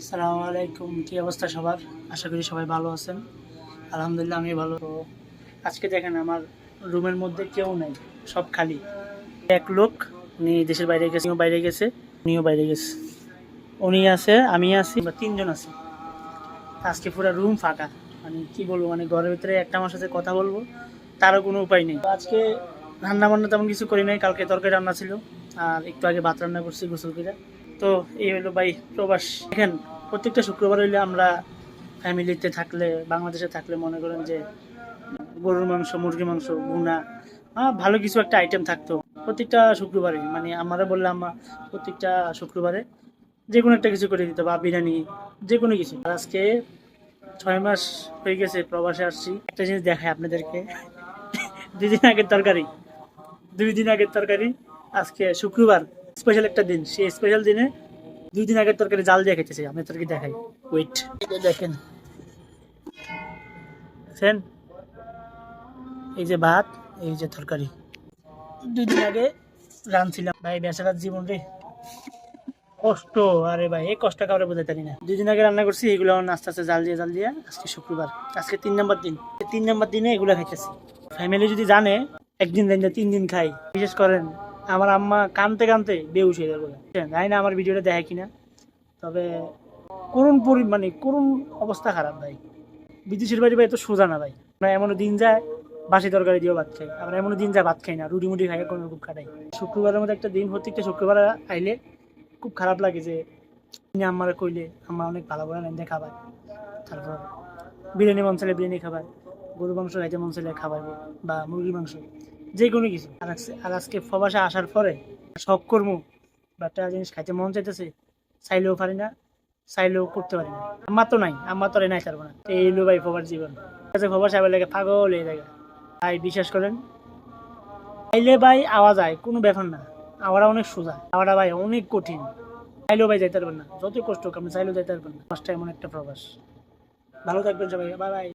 আসসালামু আলাইকুম। কি অবস্থা সবার? আশা করি সবাই ভালো আছেন। আলহামদুলিল্লাহ আমি ভালো। তো আজকে দেখেন, আমার রুমের মধ্যে কেউ নাই, সব খালি। এক লোক, উনি দেশের বাইরে গেছে বাইরে গেছে, উনিও বাইরে গেছে। উনি আছে, আমি আছি বা তিনজন আছি। আজকে পুরো রুম ফাঁকা। মানে কি বলব মানে ঘরের ভিতরে একটা আমার সাথে কথা বলব, তারও কোনো উপায় নেই। আজকে রান্না বান্না তেমন কিছু করি নাই, কালকে তরকারি রান্না ছিল, আর একটু আগে ভাত রান্না করছি, গোসল করে। তো এই হলো ভাই প্রবাস। দেখেন প্রত্যেকটা শুক্রবার হইলে আমরা ফ্যামিলিতে থাকলে বাংলাদেশে থাকলে মনে করেন যে গরুর মাংস মুরগির মাংস আহ, ভালো কিছু একটা আইটেম থাকতো। প্রত্যেকটা শুক্রবারে মানে আমরা বললাম প্রত্যেকটা শুক্রবারে যে কোনো একটা কিছু করে দিত বা বিরিয়ানি যে কোনো কিছু আজকে ছয় মাস হয়ে গেছে প্রবাসে আসছি। একটা জিনিস দেখায় আপনাদেরকে। দুই দিন আগের তরকারি দুই দিন আগের তরকারি আজকে শুক্রবার। স্পেশাল একটা দিন। সেই স্পেশাল দিনে দুই দিন আগের তরকারি জাল দিয়ে খেতেছি। আমি তরকারি দেখাই। ওয়েট দেখেন। দেখছেন এই যে ভাত, এই যে তরকারি। দুই দিন আগে রাঁধছিলাম। ভাই, বেচারার জীবন রে। কষ্ট। আরে ভাই, এই কষ্ট কাউরে বোঝাতে পারি না। দুই দিন আগে রান্না করছি, এগুলো এখন আস্তে আস্তে জাল দিয়ে জাল দিয়ে আজকে শুক্রবার। আজকে তিন নম্বর দিন। তিন নম্বর দিনে এগুলো খাইতেছি। ফ্যামিলি যদি জানে, একদিন দেন তিন দিন খাই। বিশেষ করেন আমার আম্মা কানতে কানতে বেউস হয়ে যাবে। জানি না আমার ভিডিওটা দেখে কিনা। তবে করুণ পরি মানে করুণ অবস্থা খারাপ ভাই। বিদেশের বাড়ি ভাই তো সোজা না ভাই। আমরা এমনও দিন যায় বাসি তরকারি দিয়েও ভাত খাই। আমরা এমনও দিন যায় ভাত খাই না। রুটি মুটি খাই কোনো রকম খাটাই শুক্রবারের মধ্যে একটা দিন, প্রত্যেকটা শুক্রবার আইলে খুব খারাপ লাগে যে আমার কইলে আমার অনেক ভালো করে নেন খাবার। তারপর বিরিয়ানি মন চাইলে বিরিয়ানি খাবার গরু মাংস খাইতে মন চাইলে খাবার, বা মুরগির মাংস। যে কোনো কিছু। আর আজকে- ফবাসে আসার পরে শখ করব বা একটা জিনিস খাইতে মন চাইতেছে, চাইলেও পারি না, চাইলেও করতে পারি না। আমার তো নাই আমার তো নাই পারব না। এই হলো ভাই ফবার জীবন। কাছে সাহেব লাগে পাগল এই জায়গা ভাই, বিশ্বাস করেন, চাইলে ভাই আওয়া যায়, কোনো ব্যাপার না। আওয়াটা অনেক সোজা আওয়াটা ভাই অনেক কঠিন। চাইলেও ভাই যাইতে পারবেন না। যত কষ্ট হোক, আপনি চাইলেও যাইতে পারবেন না। কষ্ট এমন একটা প্রবাস। ভালো থাকবেন সবাই। Bye bye.